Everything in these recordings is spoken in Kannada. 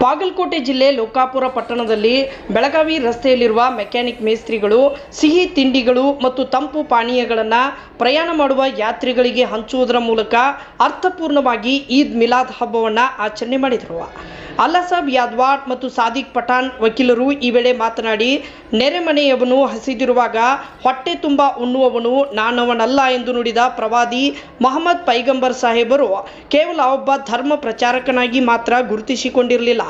ಬಾಗಲಕೋಟೆ ಜಿಲ್ಲೆ ಲೋಕಾಪುರ ಪಟ್ಟಣದಲ್ಲಿ ಬೆಳಗಾವಿ ರಸ್ತೆಯಲ್ಲಿರುವ ಮೆಕ್ಯಾನಿಕ್ ಮೇಸ್ತ್ರಿಗಳು, ಸಿಹಿ ತಿಂಡಿಗಳು ಮತ್ತು ತಂಪು ಪಾನೀಯಗಳನ್ನು ಪ್ರಯಾಣ ಮಾಡುವ ಯಾತ್ರಿಗಳಿಗೆ ಹಂಚುವುದರ ಮೂಲಕ ಅರ್ಥಪೂರ್ಣವಾಗಿ ಈದ್ ಮಿಲಾದ್ ಹಬ್ಬವನ್ನು ಆಚರಣೆ ಮಾಡಿದರು. ಅಲ್ಲಸಾಬ್ ಯಾದ್ವಾಟ್ ಮತ್ತು ಸಾದಿಕ್ ಪಠಾಣ್ ವಕೀಲರು ಈ ವೇಳೆ ಮಾತನಾಡಿ ನೆರೆಮನೆಯವನು ಹಸಿದಿರುವಾಗ ಹೊಟ್ಟೆ ತುಂಬ ಉಣ್ಣುವವನು, ನಾನವನಲ್ಲ ಎಂದು ನುಡಿದ ಪ್ರವಾದಿ ಮೊಹಮ್ಮದ್ ಪೈಗಂಬರ್ ಸಾಹೇಬರು ಕೇವಲ ಒಬ್ಬ ಧರ್ಮ ಪ್ರಚಾರಕನಾಗಿ ಮಾತ್ರ ಗುರುತಿಸಿಕೊಂಡಿರಲಿಲ್ಲ.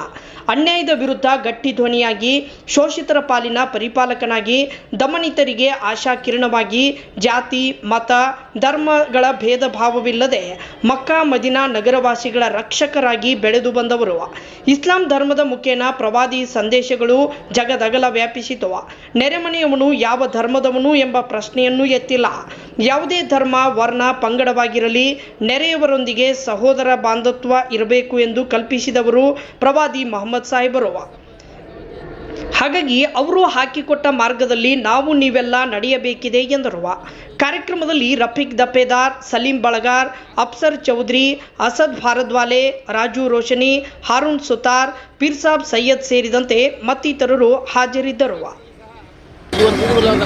ಅನ್ಯಾಯದ ವಿರುದ್ಧ ಗಟ್ಟಿ ಧ್ವನಿಯಾಗಿ, ಶೋಷಿತರ ಪಾಲಿನ ಪರಿಪಾಲಕನಾಗಿ, ದಮನಿತರಿಗೆ ಆಶಾ ಕಿರಣವಾಗಿ ಜಾತಿ, ಮತ, ಧರ್ಮಗಳ ಭೇದ ಭಾವವಿಲ್ಲದೆ ಮಕ್ಕಾ ಮದಿನಾ ನಗರವಾಸಿಗಳ ರಕ್ಷಕರಾಗಿ ಬೆಳೆದು ಬಂದವರು. ಇಸ್ಲಾಂ ಧರ್ಮದ ಮುಖೇನ ಪ್ರವಾದಿ ಸಂದೇಶಗಳು ಜಗದಗಲ ವ್ಯಾಪಿಸಿತವ ನೆರೆಮನೆಯವನು ಯಾವ ಧರ್ಮದವನು ಎಂಬ ಪ್ರಶ್ನೆಯನ್ನು ಎತ್ತಿಲ್ಲ. ಯಾವುದೇ ಧರ್ಮ, ವರ್ಣ, ಪಂಗಡವಾಗಿರಲಿ, ನೆರೆಯವರೊಂದಿಗೆ ಸಹೋದರ ಬಾಂಧತ್ವ ಇರಬೇಕು ಎಂದು ಕಲ್ಪಿಸಿದವರು ಪ್ರವಾದಿ ಮೊಹಮ್ಮದ್ ಸಾಹೇಬರು ಹಾಗಾಗಿ ಅವರು ಹಾಕಿಕೊಟ್ಟ ಮಾರ್ಗದಲ್ಲಿ ನಾವು ನೀವೆಲ್ಲ ನಡೆಯಬೇಕಿದೆ ಎಂದರು. ಕಾರ್ಯಕ್ರಮದಲ್ಲಿ ರಫೀಕ್ ದಪೇದಾರ್ ಸಲೀಂ ಬಳಗಾರ್, ಅಫ್ಸರ್ ಚೌಧರಿ, ಅಸದ್ ಭಾರದ್ವಾಲೆ, ರಾಜು ರೋಶನಿ ಹಾರೂನ್ ಸುತಾರ್ ಪೀರ್ಸಾಬ್ ಸೈಯದ್ ಸೇರಿದಂತೆ ಮತ್ತಿತರರು ಹಾಜರಿದ್ದರು.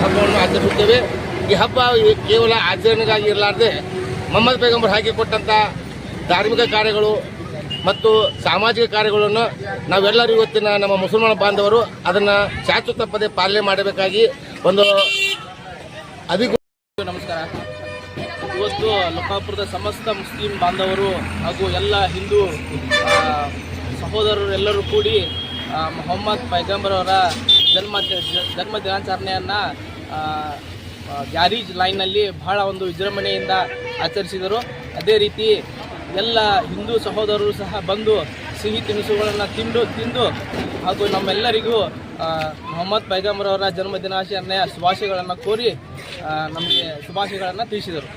ಹಬ್ಬವನ್ನು ಆಚರಿಸುತ್ತೇವೆ. ಈ ಹಬ್ಬ ಕೇವಲ ಆಚರಣೆಗಾಗಿ ಇರಲಾರದೆ ಮೊಹಮ್ಮದ್ ಪೈಗಂಬರ್ ಹಾಕಿಕೊಟ್ಟಂಥ ಧಾರ್ಮಿಕ ಕಾರ್ಯಗಳು ಮತ್ತು ಸಾಮಾಜಿಕ ಕಾರ್ಯಗಳನ್ನು ನಾವೆಲ್ಲರೂ ಇವತ್ತಿನ ನಮ್ಮ ಮುಸಲ್ಮಾನ ಬಾಂಧವರು ಅದನ್ನು ಶಾಶ್ವತ ತಪ್ಪದೆ ಪಾಲನೆ ಮಾಡಬೇಕಾಗಿ ಒಂದು ಅಧಿಕೃತ ನಮಸ್ಕಾರ. ಇವತ್ತು ಲೋಕಾಪುರದ ಸಮಸ್ತ ಮುಸ್ಲಿಂ ಬಾಂಧವರು ಹಾಗೂ ಎಲ್ಲ ಹಿಂದೂ ಸಹೋದರರೆಲ್ಲರೂ ಕೂಡಿ ಮೊಹಮ್ಮದ್ ಪೈಗಂಬರ್ ಅವರ ಜನ್ಮ ಜನ್ಮ ದಿನಾಚರಣೆಯನ್ನು ಗ್ಯಾರೇಜ್ ಲೈನ್ನಲ್ಲಿ ಬಹಳ ಒಂದು ವಿಜೃಂಭಣೆಯಿಂದ ಆಚರಿಸಿದರು. ಅದೇ ರೀತಿ ಎಲ್ಲ ಹಿಂದೂ ಸಹೋದರರು ಸಹ ಬಂದು ಸಿಹಿ ತಿನಿಸುಗಳನ್ನು ತಿಂದು ತಿಂದು ಹಾಗೂ ನಮ್ಮೆಲ್ಲರಿಗೂ ಮೊಹಮ್ಮದ್ ಪೈಗಂಬರವರ ಅವರ ಜನ್ಮ ದಿನಾಚರಣೆಯ ಶುಭಾಶಯಗಳನ್ನು ಕೋರಿ ನಮಗೆ ಶುಭಾಶಯಗಳನ್ನು ತಿಳಿಸಿದರು.